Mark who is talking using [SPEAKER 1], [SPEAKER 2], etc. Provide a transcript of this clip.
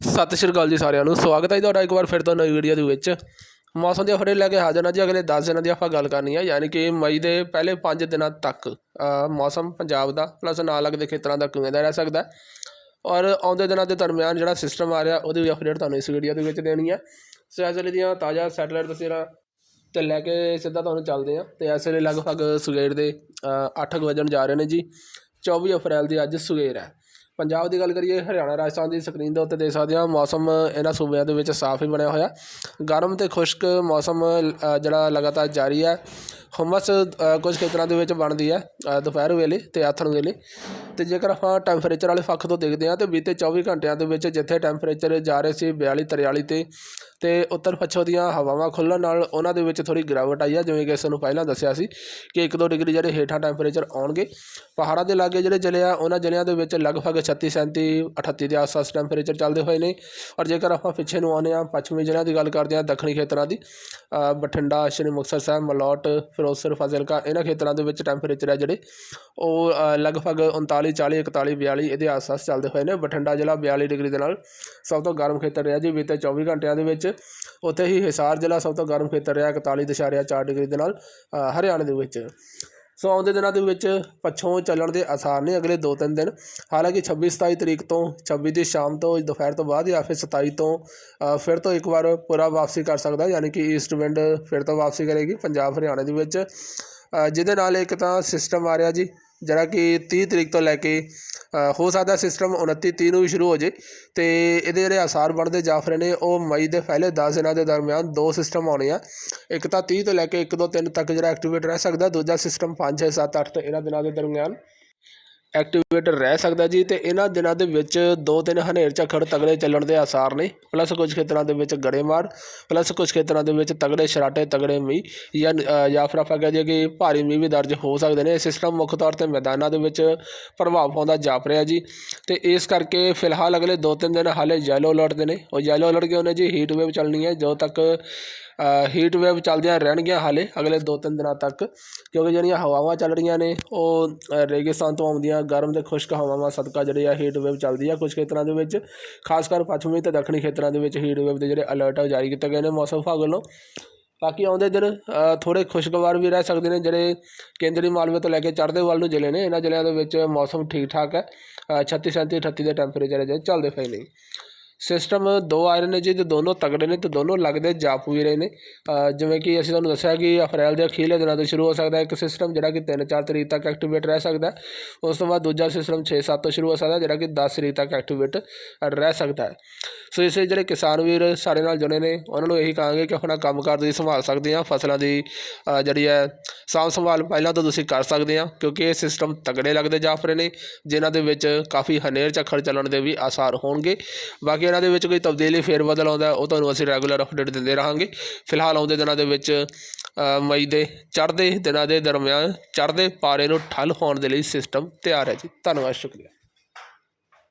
[SPEAKER 1] ਸਤਿ ਸ਼੍ਰੀ ਅਕਾਲ ਜੀ ਸਾਰਿਆਂ ਨੂੰ। ਸਵਾਗਤ ਹੈ ਜੀ ਤੁਹਾਡਾ ਇੱਕ ਵਾਰ ਫਿਰ ਤੋਂ ਨਵੀਂ ਵੀਡੀਓ ਦੇ ਵਿੱਚ। ਮੌਸਮ ਦੇ ਅਪਡੇਟ ਲੈ ਕੇ ਹਾਜ਼ਰ ਹਾਂ ਜੀ। ਅਗਲੇ 10 ਦਿਨਾਂ ਦੀ ਆਪਾਂ ਗੱਲ ਕਰਨੀ ਹੈ ਯਾਨੀ ਕਿ ਮਈ ਦੇ ਪਹਿਲੇ 5 ਦਿਨਾਂ ਤੱਕ ਮੌਸਮ ਪੰਜਾਬ ਦਾ ਪਲੱਸ ਨਾਲ ਲੱਗਦੇ ਖੇਤਰਾਂ ਦਾ ਕਿਵੇਂ ਦਾ ਰਹਿ ਸਕਦਾ ਔਰ ਆਉਂਦੇ ਦਿਨਾਂ ਦੇ ਦਰਮਿਆਨ ਜਿਹੜਾ ਸਿਸਟਮ ਆ ਰਿਹਾ, ਉਹਦੀ ਵੀ ਅਪਡੇਟ ਤੁਹਾਨੂੰ ਇਸ ਵੀਡੀਓ ਦੇ ਵਿੱਚ ਦੇਣੀ ਹੈ ਸੋ ਇਸ ਵੇਲੇ ਦੀਆਂ ਤਾਜ਼ਾ ਸੈਟੇਲਾਈਟ ਤਸਵੀਰਾਂ ਤੇ ਲੈ ਕੇ ਸਿੱਧਾ ਤੁਹਾਨੂੰ ਚੱਲਦੇ ਹਾਂ ਤੇ ਇਸ ਵੇਲੇ ਲਗਭਗ ਸਵੇਰ ਦੇ 8 ਵਜਣ ਜਾ ਰਹੇ ਨੇ ਜੀ। 24 ਅਪ੍ਰੈਲ ਦੀ ਅੱਜ ਸਵੇਰ ਹੈ। ਪੰਜਾਬ ਦੀ ਗੱਲ ਕਰੀਏ, ਹਰਿਆਣਾ, ਰਾਜਸਥਾਨ ਦੀ ਸਕਰੀਨ ਦੇ ਉੱਤੇ ਦੇਖ ਸਕਦੇ ਹਾਂ, ਮੌਸਮ ਇਹਨਾਂ ਸੂਬਿਆਂ ਦੇ ਵਿੱਚ ਸਾਫ਼ ਹੀ ਬਣਿਆ ਹੋਇਆ। ਗਰਮ ਅਤੇ ਖੁਸ਼ਕ ਮੌਸਮ ਜਿਹੜਾ ਲਗਾਤਾਰ ਜਾਰੀ ਹੈ। ਹੁਮਸ ਕੁਝ ਖੇਤਰਾਂ ਦੇ ਵਿੱਚ ਬਣਦੀ ਹੈ ਦੁਪਹਿਰ ਵੇਲੇ ਅਤੇ ਆਥਣ ਵੇਲੇ। ਅਤੇ ਜੇਕਰ ਆਪਾਂ ਟੈਂਪਰੇਚਰ ਵਾਲੇ ਪੱਖ ਤੋਂ ਦੇਖਦੇ ਹਾਂ, ਤਾਂ ਬੀਤੇ 24 ਘੰਟਿਆਂ ਦੇ ਵਿੱਚ ਜਿੱਥੇ ਟੈਂਪਰੇਚਰ ਜਾ ਰਹੇ ਸੀ 42 43 ਤੇ ਅਤੇ ਉੱਤਰ ਪੱਛਮ ਦੀਆਂ ਹਵਾਵਾਂ ਖੁੱਲ੍ਹਣ ਨਾਲ ਉਹਨਾਂ ਦੇ ਵਿੱਚ ਥੋੜ੍ਹੀ ਗਿਰਾਵਟ ਆਈ ਹੈ, ਜਿਵੇਂ ਕਿ ਸਾਨੂੰ ਪਹਿਲਾਂ ਦੱਸਿਆ ਸੀ ਕਿ 1-2 ਡਿਗਰੀ ਜਿਹੜੇ ਹੇਠਾਂ ਟੈਂਪਰੇਚਰ ਆਉਣਗੇ। ਪਹਾੜਾਂ ਦੇ ਲਾਗੇ ਜਿਹੜੇ ਜ਼ਿਲ੍ਹੇ ਆ, ਉਹਨਾਂ ਜ਼ਿਲ੍ਹਿਆਂ ਦੇ ਵਿੱਚ ਲਗਭਗ 36 37 38 ਦੇ ਆਸ-ਪਾਸ ਟੈਂਪਰੇਚਰ ਚੱਲਦੇ ਹੋਏ ਨੇ। ਔਰ ਜੇਕਰ ਆਪਾਂ ਪਿੱਛੇ ਨੂੰ ਆਉਂਦੇ ਹਾਂ, ਪੱਛਮੀ ਜ਼ਿਲ੍ਹਿਆਂ ਦੀ ਗੱਲ ਕਰਦੇ ਹਾਂ, ਦੱਖਣੀ ਖੇਤਰਾਂ ਦੀ ਬਠਿੰਡਾ ਸ਼੍ਰੀ ਮੁਕਤਸਰ ਸਾਹਿਬ ਮਲੌਟ ਫਿਰੋਜ਼ਪੁਰ ਫਾਜ਼ਿਲਕਾ ਇਹਨਾਂ ਖੇਤਰਾਂ ਦੇ ਵਿੱਚ ਟੈਂਪਰੇਚਰ ਹੈ ਜਿਹੜੇ ਉਹ ਲਗਭਗ 39 40 41 42 ਇਹਦੇ ਆਸ-ਪਾਸ ਚੱਲਦੇ ਹੋਏ ਨੇ। ਬਠਿੰਡਾ ਜ਼ਿਲ੍ਹਾ 42 ਡਿਗਰੀ ਦੇ ਨਾਲ ਸਭ ਤੋਂ ਗਰਮ ਖੇਤਰ ਰਿਹਾ ਜੀ। ਬੀਤੇ 24 ਘੰਟਿਆਂ ਦੇ ਵਿੱਚ ਉੱਥੇ ਹੀ ਹਿਸਾਰ ਜ਼ਿਲ੍ਹਾ ਸਭ ਤੋਂ ਗਰਮ ਖੇਤਰ ਰਿਹਾ 41.4 ਡਿਗਰੀ ਦੇ ਨਾਲ ਅ, ਹਰਿਆਣੇ ਦੇ ਵਿੱਚ। ਸੋ ਆਉਂਦੇ ਦਿਨਾਂ ਦੇ ਵਿੱਚ ਪੱਛੋਂ ਚੱਲਣ ਦੇ ਆਸਾਰ ਨੇ ਅਗਲੇ 2-3 ਦਿਨ। ਹਾਲਾਂਕਿ 26 27 ਤਰੀਕ ਤੋਂ 26 ਦੀ ਸ਼ਾਮ ਤੋਂ ਦੁਪਹਿਰ ਤੋਂ ਬਾਅਦ ਜਾਂ ਫਿਰ 27 ਤੋਂ ਫਿਰ ਤੋਂ ਇੱਕ ਵਾਰ ਪੂਰਾ ਵਾਪਸੀ ਕਰ ਸਕਦਾ, ਯਾਨੀ ਕਿ ਈਸਟ ਵਿੰਡ ਫਿਰ ਤੋਂ ਵਾਪਸੀ ਕਰੇਗੀ ਪੰਜਾਬ ਹਰਿਆਣੇ ਦੇ ਵਿੱਚ। ਜਿਹਦੇ ਨਾਲ ਇੱਕ ਤਾਂ ਸਿਸਟਮ ਆ ਰਿਹਾ ਜੀ। ਜਿਹੜਾ ਕਿ 30 ਤਰੀਕ ਤੋਂ ਲੈ ਕੇ ਹੋ ਸਕਦਾ ਸਿਸਟਮ 29 30 ਨੂੰ ਵੀ ਸ਼ੁਰੂ ਹੋ ਜੇ। ਤੇ ਇਹਦੇ ਜਿਹੜੇ ਆਸਾਰ ਬਣਦੇ ਜਾਫਰੇ ਨੇ, ਉਹ ਮਈ ਦੇ ਪਹਿਲੇ 10 ਦਿਨਾਂ ਦੇ ਦਰਮਿਆਨ ਦੋ ਸਿਸਟਮ ਆਉਣੇ ਆ ਇੱਕ ਤਾਂ 30 ਤੋਂ ਲੈ ਕੇ 1 2 3 ਤੱਕ ਜਿਹੜਾ ਐਕਟੀਵੇਟ ਰਹਿ ਸਕਦਾ, ਦੂਜਾ ਸਿਸਟਮ 5 6 7 8 ਤੇ ਇਹਨਾਂ ਦਿਨਾਂ ਦੇ ਦਰਮਿਆਨ। ਐਕਟੀਵੇਟ ਰਹਿ ਸਕਦਾ ਜੀ ਤੇ ਇਹਨਾਂ ਦਿਨਾਂ ਦੇ ਵਿੱਚ ਦੋ ਤਿੰਨ ਹਨੇਰ ਝੱਖੜ ਤਗੜੇ ਚੱਲਣ ਦੇ ਆਸਾਰ ਨੇ। ਪਲੱਸ ਕੁਝ ਖੇਤਰਾਂ ਦੇ ਵਿੱਚ ਗੜੇਮਾਰ ਪਲੱਸ ਕੁਝ ਖੇਤਰਾਂ ਦੇ ਵਿੱਚ ਤਗੜੇ ਸ਼ਰਾਟੇ, ਤਗੜੇ ਮੀਂਹ ਜਾਂ ਜਾਂ ਫਿਰ ਆਪਾਂ ਕਹਿ ਦਈਏ ਕਿ ਭਾਰੀ ਮੀਂਹ ਵੀ ਦਰਜ ਹੋ ਸਕਦੇ ਨੇ। ਸਿਸਟਮ ਮੁੱਖ ਤੌਰ ਤੇ ਮੈਦਾਨਾਂ ਦੇ ਵਿੱਚ ਪ੍ਰਭਾਵ ਪਾਉਂਦਾ ਜਾਪ ਰਿਹਾ ਜੀ। ਤੇ ਇਸ ਕਰਕੇ ਫਿਲਹਾਲ ਅਗਲੇ ਦੋ ਤਿੰਨ ਦਿਨ ਹਾਲੇ ਯੈਲੋ ਅਲਰਟ ਦੇ ਨੇ। ਉਹ ਯੈਲੋ ਅਲਰਟ ਕਿਉਂ ਨੇ ਜੀ? ਹੀਟ ਵੇਵ ਚੱਲਣੀ ਹੈ, ਜਦੋਂ ਤੱਕ ਹੀਟ ਵੇਵ ਚੱਲਦੀਆਂ ਰਹਿਣਗੀਆਂ ਹਾਲੇ ਅਗਲੇ ਦੋ ਤਿੰਨ ਦਿਨਾਂ ਤੱਕ। ਕਿਉਂਕਿ ਜਿਹੜੀਆਂ ਹਵਾਵਾਂ ਚੱਲ ਰਹੀਆਂ ਨੇ, ਉਹ ਰੇਗਿਸਤਾਨ ਤੋਂ ਆਉਂਦੀਆਂ ਗਰਮ ਤੇ ਖੁਸ਼ਕ ਹਵਾਵਾਂ ਸਦਕਾ ਜਿਹੜੇ ਆ ਹੀਟ ਵੇਵ ਚੱਲਦੀ ਆ ਕੁਝ ਖੇਤਰਾਂ ਦੇ ਵਿੱਚ। ਖਾਸ ਕਰ ਪੱਛਮੀ ਤੇ ਦੱਖਣੀ ਖੇਤਰਾਂ ਦੇ ਵਿੱਚ ਹੀਟ ਵੇਵ ਦੇ ਜਿਹੜੇ ਅਲਰਟ ਆ ਉਹ ਜਾਰੀ ਕੀਤੇ ਗਏ ਨੇ ਮੌਸਮ ਵਿਭਾਗ ਵੱਲੋਂ। ਬਾਕੀ ਆਉਂਦੇ ਦਿਨ ਅ, ਥੋੜ੍ਹੇ ਖੁਸ਼ਗਵਾਰ ਵੀ ਰਹਿ ਸਕਦੇ ਨੇ ਜਿਹੜੇ ਕੇਂਦਰੀ ਮਾਲਵੇ ਤੋਂ ਲੈ ਕੇ ਚੜ੍ਹਦੇ ਵੱਲ ਨੂੰ ਜ਼ਿਲ੍ਹੇ ਨੇ। ਇਹਨਾਂ ਜ਼ਿਲ੍ਹਿਆਂ ਦੇ ਵਿੱਚ ਮੌਸਮ ਠੀਕ ਠਾਕ ਹੈ। ਅ, 36 37 38 ਦੇ ਟੈਂਪਰੇਚਰ ਜਿਹੜੇ ਚੱਲਦੇ ਪਏ ਨੇ। ਸਿਸਟਮ ਦੋ ਆ ਰਹੇ ਨੇ ਜੀ, ਤੇ ਦੋਨੋਂ ਤਗੜੇ ਨੇ ਤੇ ਦੋਨੋਂ ਲੱਗਦੇ ਜਾਪ ਵੀ ਰਹੇ ਨੇ। ਜਿਵੇਂ ਕਿ ਅਸੀਂ ਤੁਹਾਨੂੰ ਦੱਸਿਆ ਕਿ ਅਪ੍ਰੈਲ ਦੇ ਅਖੀਰਲੇ ਦਿਨਾਂ ਤੋਂ ਸ਼ੁਰੂ ਹੋ ਸਕਦਾ ਇੱਕ ਸਿਸਟਮ ਜਿਹੜਾ ਕਿ 3-4 ਤਰੀਕ ਤੱਕ ਐਕਟੀਵੇਟ ਰਹਿ ਸਕਦਾ ਉਸ ਤੋਂ ਬਾਅਦ ਦੂਜਾ ਸਿਸਟਮ 6-7 ਤੋਂ ਸ਼ੁਰੂ ਹੋ ਸਕਦਾ ਜਿਹੜਾ ਕਿ 10 ਤਰੀਕ ਤੱਕ ਐਕਟੀਵੇਟ ਰਹਿ ਸਕਦਾ ਹੈ। ਸੋ ਇਸੇ ਜਿਹੜੇ ਕਿਸਾਨ ਵੀਰ ਸਾਡੇ ਨਾਲ ਜੁੜੇ ਨੇ, ਉਹਨਾਂ ਨੂੰ ਇਹੀ ਕਹਾਂਗੇ ਕਿ ਆਪਣਾ ਕੰਮਕਾਰ ਤੁਸੀਂ ਸੰਭਾਲ ਸਕਦੇ ਆ ਫਸਲਾਂ ਦੀ ਜਿਹੜੀ ਹੈ ਸਾਂਭ ਸੰਭਾਲ ਪਹਿਲਾਂ ਤੋਂ ਤੁਸੀਂ ਕਰ ਸਕਦੇ ਆ ਕਿਉਂਕਿ ਇਹ ਸਿਸਟਮ ਤਗੜੇ ਲੱਗਦੇ ਜਾਫਰੇ ਨੇ, ਜਿਨ੍ਹਾਂ ਦੇ ਵਿੱਚ ਕਾਫੀ ਹਨੇਰ ਝੱਖੜ ਚੱਲਣ ਦੇ ਵੀ ਆਸਾਰ ਹੋਣਗੇ। ਬਾਕੀ ਇਹਨਾਂ ਦੇ ਵਿੱਚ ਕੋਈ ਤਬਦੀਲੀ ਫੇਰ ਬਦਲ ਆਉਂਦਾ ਉਹ ਤੁਹਾਨੂੰ ਅਸੀਂ ਰੈਗੂਲਰ ਅਪਡੇਟ ਦਿੰਦੇ ਰਹਾਂਗੇ। ਫਿਲਹਾਲ ਆਉਂਦੇ ਦਿਨਾਂ ਦੇ ਵਿੱਚ ਮਈ ਦੇ ਚੜ੍ਹਦੇ ਦਿਨਾਂ ਦੇ ਦਰਮਿਆਨ ਚੜ੍ਹਦੇ ਪਾਰੇ ਨੂੰ ਠੱਲ ਹੋਣ ਦੇ ਲਈ ਸਿਸਟਮ ਤਿਆਰ ਹੈ ਜੀ। ਧੰਨਵਾਦ, ਸ਼ੁਕਰੀਆ।